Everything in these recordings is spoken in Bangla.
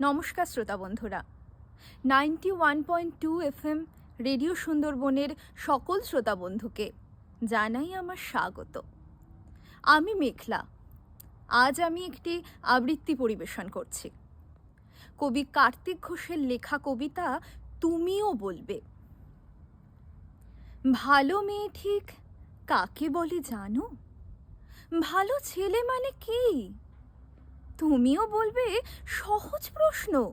নমস্কার শ্রোতা বন্ধুরা। Ninety one point two F M radio সুন্দরবনের সকল শ্রোতা বন্ধুকে জানাই আমার স্বাগত। আমি মেঘলা। আজ আমি একটি আবৃত্তি পরিবেশন করছি। কবি কার্তিক ঘোষের লেখা কবিতা তুমিও বলবে। ভালো মেয়ে ঠিক কাকে বলে জানো? ভালো ছেলে মানে কি? তুমিও বলবে, সহজ প্রশ্ন।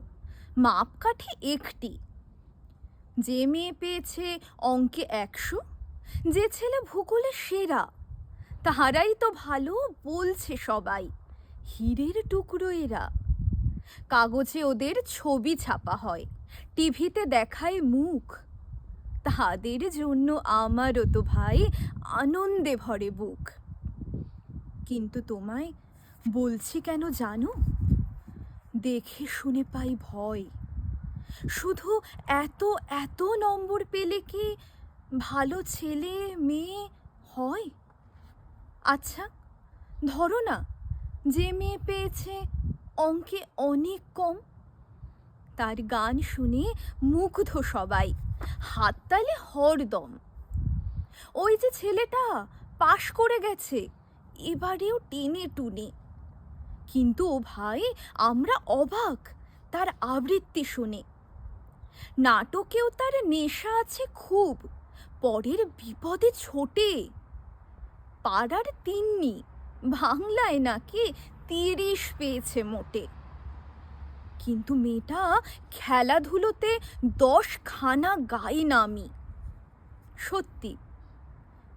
মাপকাঠি একটি। যে মেয়ে পেয়েছে অঙ্কে একশো, যে ছেলে ভূগোলে সেরা, তাহারাই তো ভালো বলছে সবাই, হীরের টুকরো এরা। কাগজে ওদের ছবি ছাপা হয়, টিভিতে দেখায় মুখ। তাদের জন্য আমারও তো ভাই আনন্দে ভরে বুক। কিন্তু তোমায় বলছি কেন জানো? দেখে শুনে পাই ভয়। শুধু এত এত নম্বর পেলে কি ভালো ছেলে, মেয়ে হয়? আচ্ছা ধরো না, যে মেয়ে পেয়েছে অঙ্কে অনেক কম। তার গান শুনে মুগ্ধ সবাই হাততালে হরদম। ওই যে ছেলেটা পাশ করে গেছে, এবারেও টেনে টুনে। কিন্তু ভাই, আমরা অবাক। তার আবৃত্তি শুনে। নাটকেও তার নেশা আছে খুব। পরের বিপদে ছোটে। পাড়ার তিন্নি, বাংলায় নাকি তিরিশ পেয়েছে মোটে। কিন্তু মেয়েটা খেলাধুলোতে দশ খানা গায়ে নামি। সত্যি।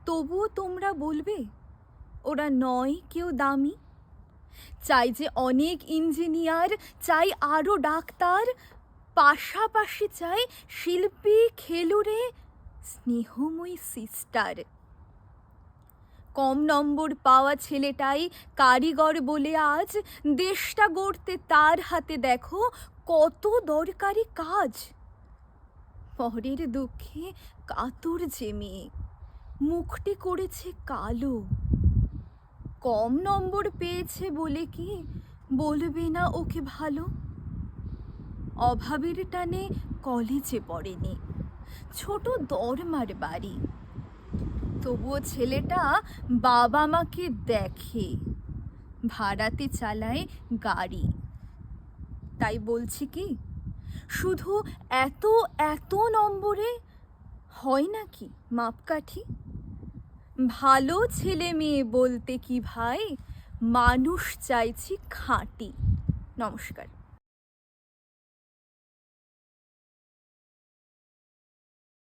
তবুও তোমরা বলবে, ওরা নয় কেউ দামি? চাই যে অনেক ইঞ্জিনিয়ার, চাই আরও ডাক্তার, পাশাপাশি চাই শিল্পী, খেলুড়ে, স্নেহময়ী সিস্টার। কম নম্বর পাওয়া ছেলেটাই কারিগর বলে আজ দেশটা গড়তে তার হাতে দেখো কত দরকারি কাজ। পরের দুঃখে কাতর যে মেয়ে, মুখটি করেছে কালো। কম নম্বর পেয়েছে বলে কি বলবে না ওকে ভালো? অভাবের টানে কলেজে পড়েনি। ছোট দরমার বাড়ি। তবুও ছেলেটা বাবা মাকে দেখে। ভাড়াতে চালায় গাড়ি। তাই বলছি কি, শুধু এত এত নম্বরে হয় নাকি মাপকাঠি? ভালো ছেলে মেয়ে বলতে কি ভাই? মানুষ চাইছি খাঁটি। নমস্কার।